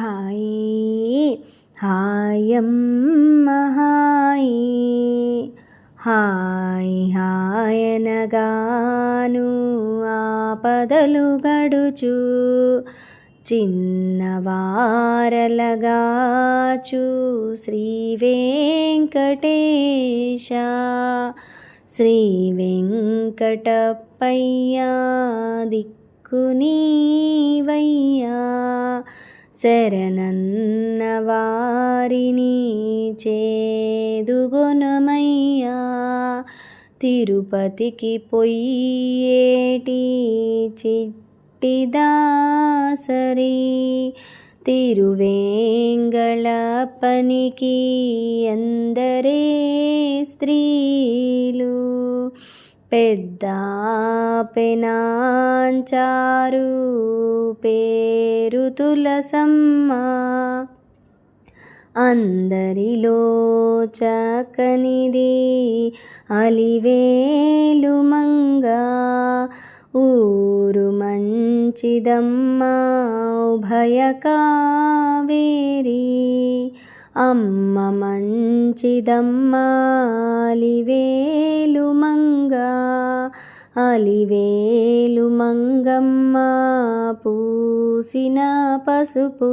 హాయి హాయమ్మ hi hi హాయనగాను ఆపదలు గడుచు చిన్నవారలగాచు శ్రీ వెంకటేశ శ్రీ వెంకటప్పయ్యా దిక్కు నీవయ్యా. శరణన్న వారిని చేదుగొనమయ్యా. తిరుపతికి పొయ్యేటి చిట్టిదాసరి. తిరువేంగళపనికి అందరే స్త్రీలు. పెద్ద పెనాంచారు పేరు తులసమ్మ. అందరిలో చక్కనిది అలివేలు మంగ. ఊరు మంచిదమ్మ ఉభయ కావేరి. అమ్మ మంచిదమ్మ అలివేలు మంగ అలివేలు మంగమ్మ పూసిన పసుపు.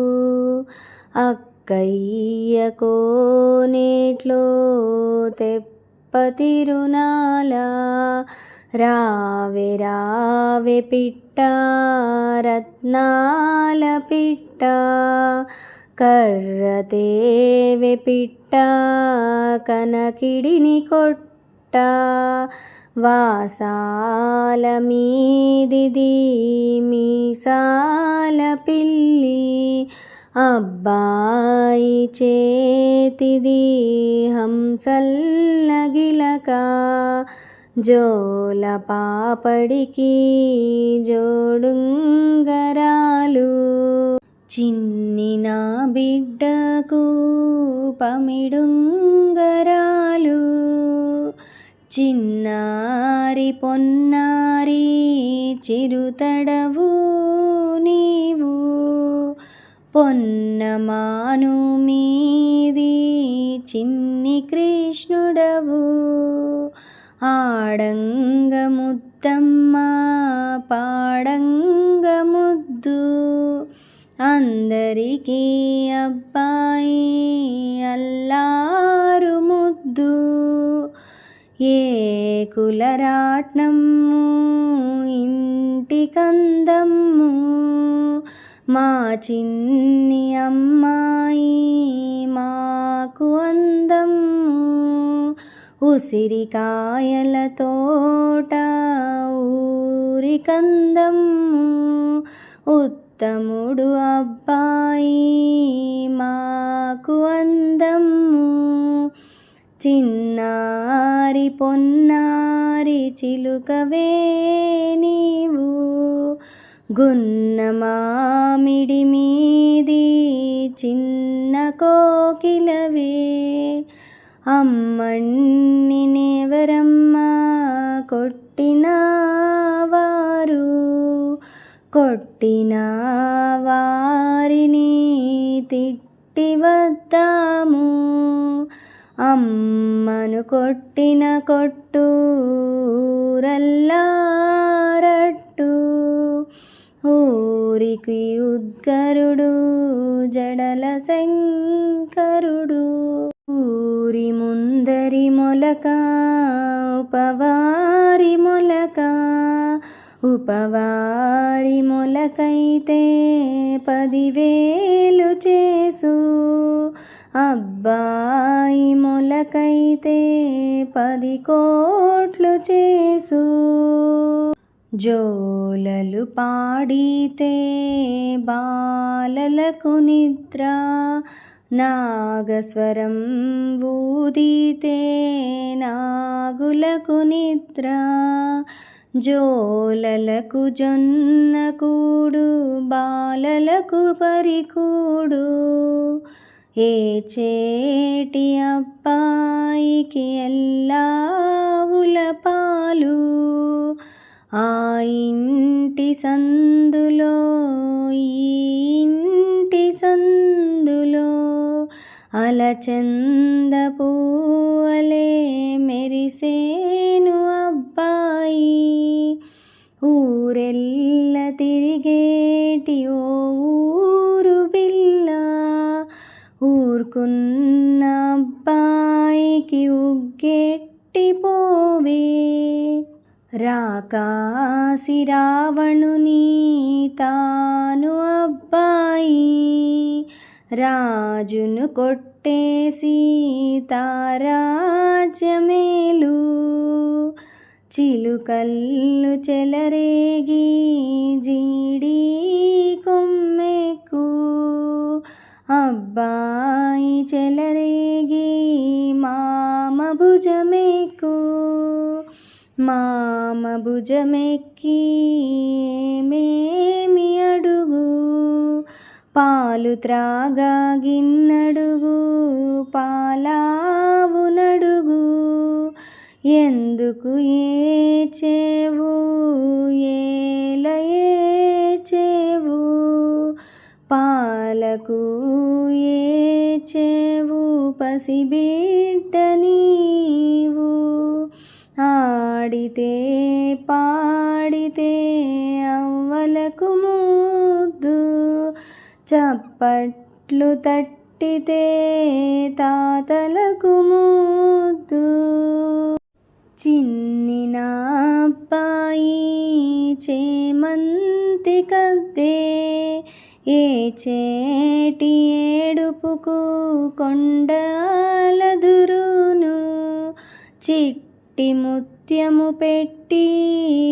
అక్కయ్య కోనేట్లో తెప్ప తిరునాల రావే రావే పిట్ట రత్నాల పిట్ట. కర్రతేవె పిట్ట కనకిడిని కొట్ట వాసాల మీదిది మీసాల పిల్లి అబ్బాయి చేతిది హంసల్లగిలక జోల పాపడికి జోడుంగరాలు. చిన్ని నా బిడ్డకు పమిడుంగరాలు. చిన్నారి పొన్నారి చిరుతడవు నీవు. పొన్నమాను మీది చిన్ని కృష్ణుడవు. ఆడంగముద్దమ్మ పాడంగముద్దు అందరికీ అబ్బాయి అల్లారు ముద్దు. ఏ కులరాట్నము ఇంటి కందమ్ము మా చిన్ని అమ్మాయి మాకు అందమ్ము ఉసిరికాయల తోట ఊరి కందమ్ము ఉత్తముడు అబ్బాయి మాకు అందము. చిన్నారి పొన్నారి చిలుకవే నీవు. గున్న మామిడి మీది చిన్న కోకిలవే. అమ్మణ్ణి నేవరమ్మ కొట్టినా కొట్టిన వారిని తిట్టి వద్దాము. అమ్మను కొట్టిన కొట్టు రల్లారట్టు ఊరికి ఉద్గరుడు జడల శంకరుడు. ఊరి ముందరి మొలక ఉపవారి మొలక ఉపవారి మొలకైతే పదివేలు చేసు. అబ్బాయి మొలకైతే పది కోట్లు చేసు. జోలలు పాడితే బాలలకు నిద్ర. నాగస్వరం ఊదితే నాగులకు నిద్ర. జోలలకు జొన్నకూడు బాలలకు పరికూడు. ఏ చేటి అబ్బాయికి ఎల్లావుల పాలు? ఆ ఇంటి సందులో ఈ ఇంటి సందులో పూవలే మెరిసేను అబ్బాయి. ఊరెల్ల తిరిగేటి ఓ ఊరు పిల్ల. ఊరుకున్న అబ్బాయికి ఉగ్గెట్టిపోవే రాకాసి రావణుని తాను అబ్బాయి. రాజును కొట్టేసి తారాజ్యమేలు చిలుకల్లు చెలరేగి జీడి కొమ్మెకు అబ్బాయి చెలరేగి మామ భుజమెకు మామ భుజమెక్కి పాలు త్రాగా గిన్నడుగు పాలావు నడుగు. ఎందుకు ఏచేవు ఏల ఏచేవు పాలకు ఏచేవు పసిబిడ్డ నీవు? ఆడితే పాడితే అవ్వలకు ముద్దు. చప్ప పట్లు తట్టితే తాతలకు ముద్దు. చిన్ని నా అబ్బాయి చేమంతి కద్దే. ఏ చేటి ఏడుపుకు కొండలదురును చిట్టి ముత్యము పెట్టి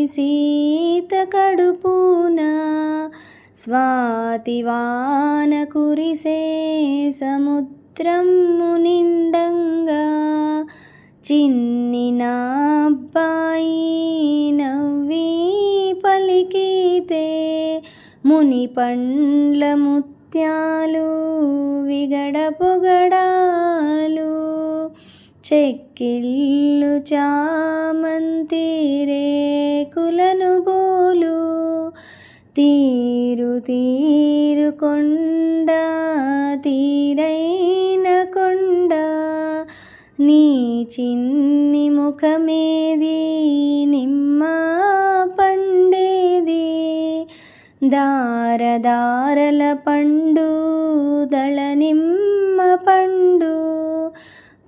సీత కడుపున. స్వాతివాన కురిసే సముద్రము నిండంగా చిన్ని నాబ్బాయి నవ్వి పలికితే ముని పండ్ల ముత్యాలు విగడ పొగడాలు చెక్కిళ్ళు చామంతి రేకులను బోలు తీ తీరు తీరు కొండ తీరైన కొండ నీ చిన్ని ముఖమేది నిమ్మ పండేది. దారదారల పండు దళ నిమ్మ పండు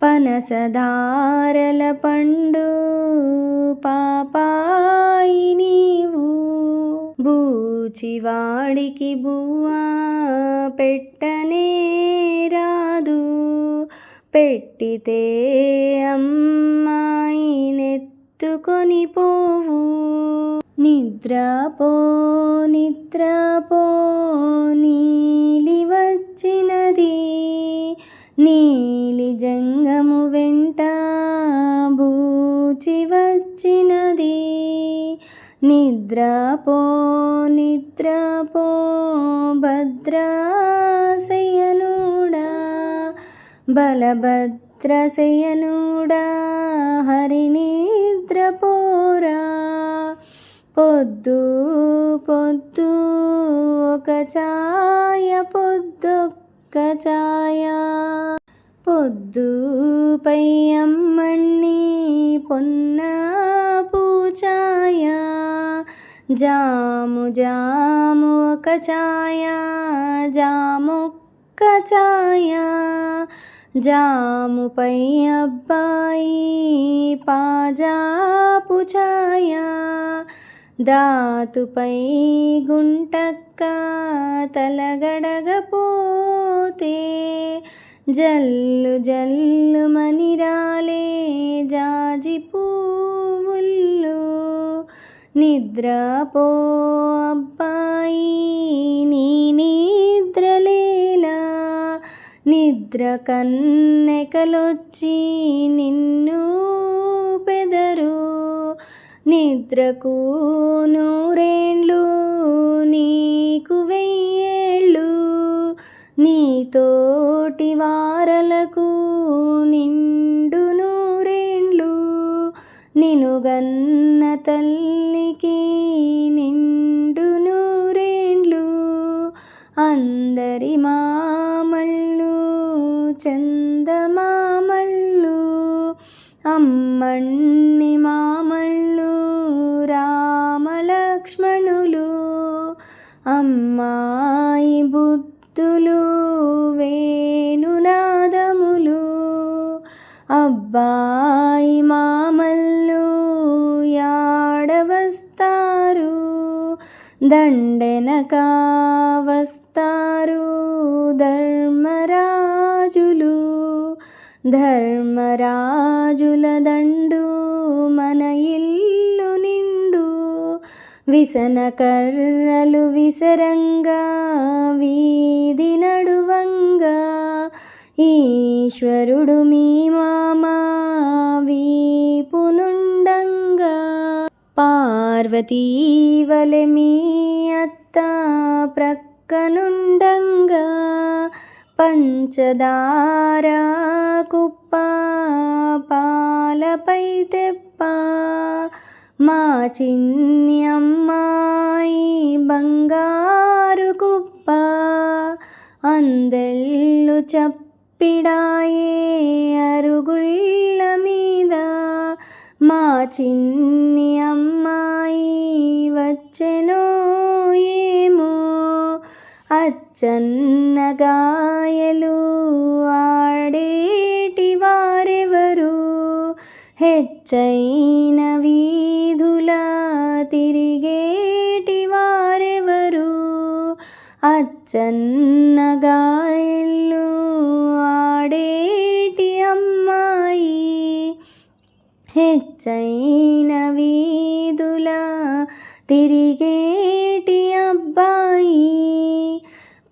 పనసదారల పండు పాపాయి నీవు. బూచివాడికి బువ్వా పెట్టనే రాదు. పెట్టితే అమ్మాయి నెత్తుకొని పోవు. నిద్రపో నిద్రపో నీలి వచ్చినది. నీలి జంగము వెంట బూచి వచ్చినది. నిద్రపో నిద్రపో భద్రాశయనుడా బలభద్రశయనుడా హరి నిద్రపోరా పొద్దు పొద్దు ఒక ఛాయ పొద్దొక్క ఛాయ. పొద్దు పై అమ్మణ్ణి పొన్న పూచాయా. జాము జాము ఒక ఛాయ జామొక్క ఛాయ. జాముపై అబ్బాయి పాజాపు ఛాయ. దాతుపై గుంటక్క తలగడగపోతే జల్లు జల్లు మనిరాలే జాజిపూ నిద్రపో అబ్బాయి నీ నిద్రలేలా నిద్ర కన్నెకలొచ్చి నిన్ను పెదరు. నిద్రకు నూరేండ్లు నీకు వెయ్యేళ్ళు. నీతోటి వారలకు నిండు నినుగన్న తల్లికి నిండు నూరేండ్లు అందరి మామళ్ళు చందమామళ్ళు అమ్మణ్ణి మామళ్ళు రామలక్ష్మణులు అమ్మాయి బుద్ధులు వేణునాదములు అబ్బా దండెనక వస్తారు ధర్మరాజులు. ధర్మరాజుల దండు మన ఇల్లు నిండు. విసన కర్రలు విసరంగా వీధి నడువంగా. ఈశ్వరుడు మీ మామ వీపును పార్వతీ వలె మీ అత్త ప్రక్కనుండంగా పంచదార కుప్ప పాలపై తెప్ప మా చిన్నమ్మాయి బంగారు కుప్ప అందళ్ళు చప్పిడాయే అరుగుళ్ళ మీద మా చిన్ని అమ్మాయి వచ్చెనో ఏమో? అచ్చన్న గాయలు ఆడేటి వారెవరు? హెచ్చైన వీధుల తిరిగేటి వారెవరు? అచ్చన్నగాయలు హెచ్చైన వీధుల తిరిగేటి అబ్బాయి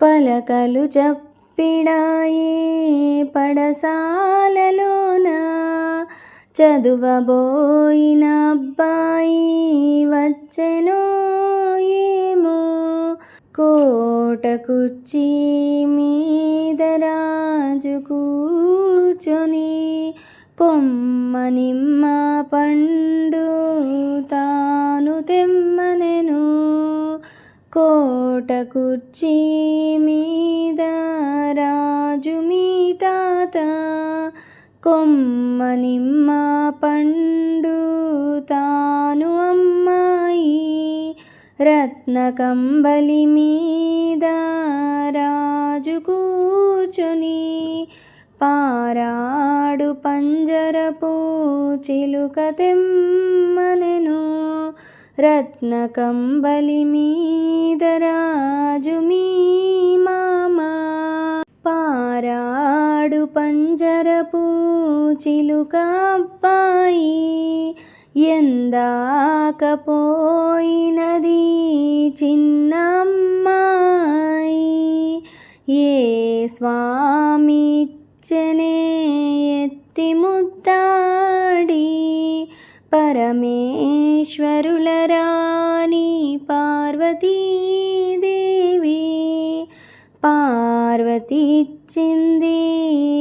పలకలు చప్పిడాయే పడసాలలోన చదువబోయిన అబ్బాయి వచ్చెనో ఏమో కోట కుర్చీ మీద రాజు కూర్చొని కొమ్మ నిమ్మ పండు తాను తెమ్మనెను. కోట కుర్చీ మీద రాజు మీ తాత. కొమ్మ నిమ్మ పండు తాను అమ్మాయి. రత్న కంబలి మీద రాజు కూర్చుని పారాడు పంజరపు చిలుక తెమ్మనెను రత్న కంబలి మీద రాజు మీ మామ. పారాడు పంజరపు చిలుక అబ్బాయి ఎందాకపోయినది చిన్న అమ్మాయి ఏ స్వామి ఇచ్చనే ఎత్తి ముద్దాడి పరమేశ్వరుల రాణి పార్వతీదేవి. పార్వతిచ్చింది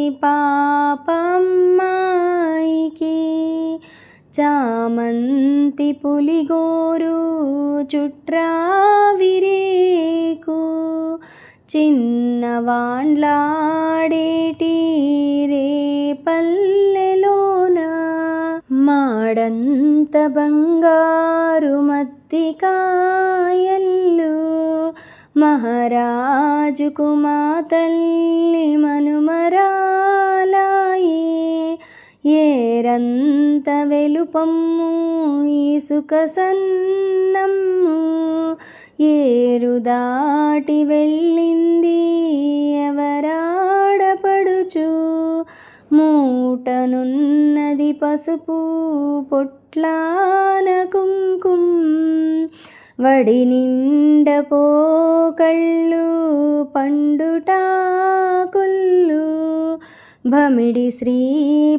పాపమ్మాయికి చామంతి పులిగోరు చుట్రావిరేకు. చిన్నవాండ్లాడేటి రే పల్లెలోన మాడంత బంగారు మత్తికాయల్లు మహారాజుకు మా తల్లి మనుమరాలాయే. ఏరంత వెలుపమ్ము ఇసుక సన్నమ్ము ఏరు దాటి వెళ్ళింది ఎవరాడపడుచు? మూటనున్నది పసుపు పొట్లాన కుంకుం. వడి నిండ పోకళ్ళు పండుటాకుళ్ళు భమిడి శ్రీ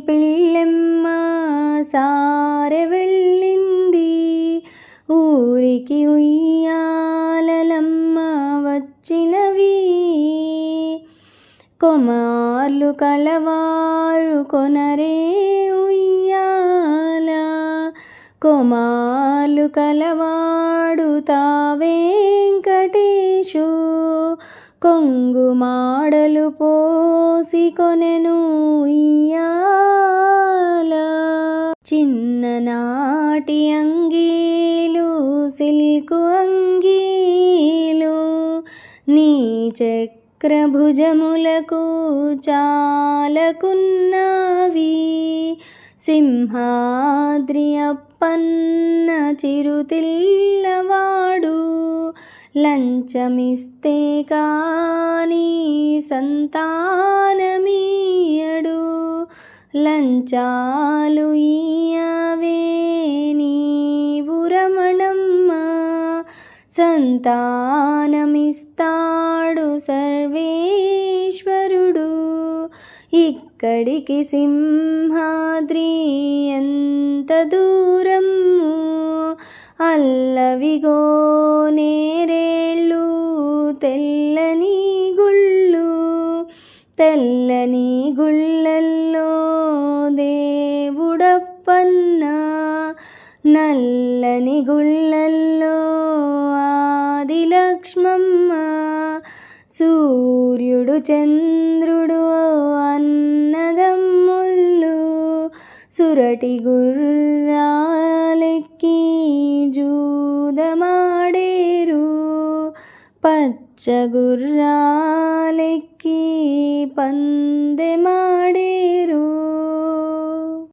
పిల్లెమ్మ సారె వెళ్ళింది ఊరికి ఉయ్యాలలమ్మ వచ్చినవి. కొమార్లు కలవారు కొనరే ఉయ్యాల. కొమార్లు కలవాడు తావేంకటేశు కొంగు మాడలు పోసి కొనెను ఇయ్యాల చిన్ననాటి అంగీ సిల్కు అంగీలు నీ చక్రభుజములకు చాలకున్నవి. సింహాద్రి అప్పన్న చిరుతిల్లవాడు లంచమిస్తే కానీ సంతానమీయడు. లంచాలు ఇయ్యవే సంతానమిస్తాడు సర్వేశ్వరుడు. ఇక్కడికి సింహాద్రి ఎంత దూరము? అల్లవిగో నేరేళ్ళు తెల్లని గుళ్ళు. తెల్లని గుళ్ళల్లో దేవుడప్పన్న నల్లని గుళ్ళల్లో లక్ష్మమ్మ. సూర్యుడు చంద్రుడు అన్నదమ్ముళ్ళు. సురటి గుర్రాలెక్కి జూదమాడేరు. పచ్చగుర్రాలెక్కి పందెమాడేరు.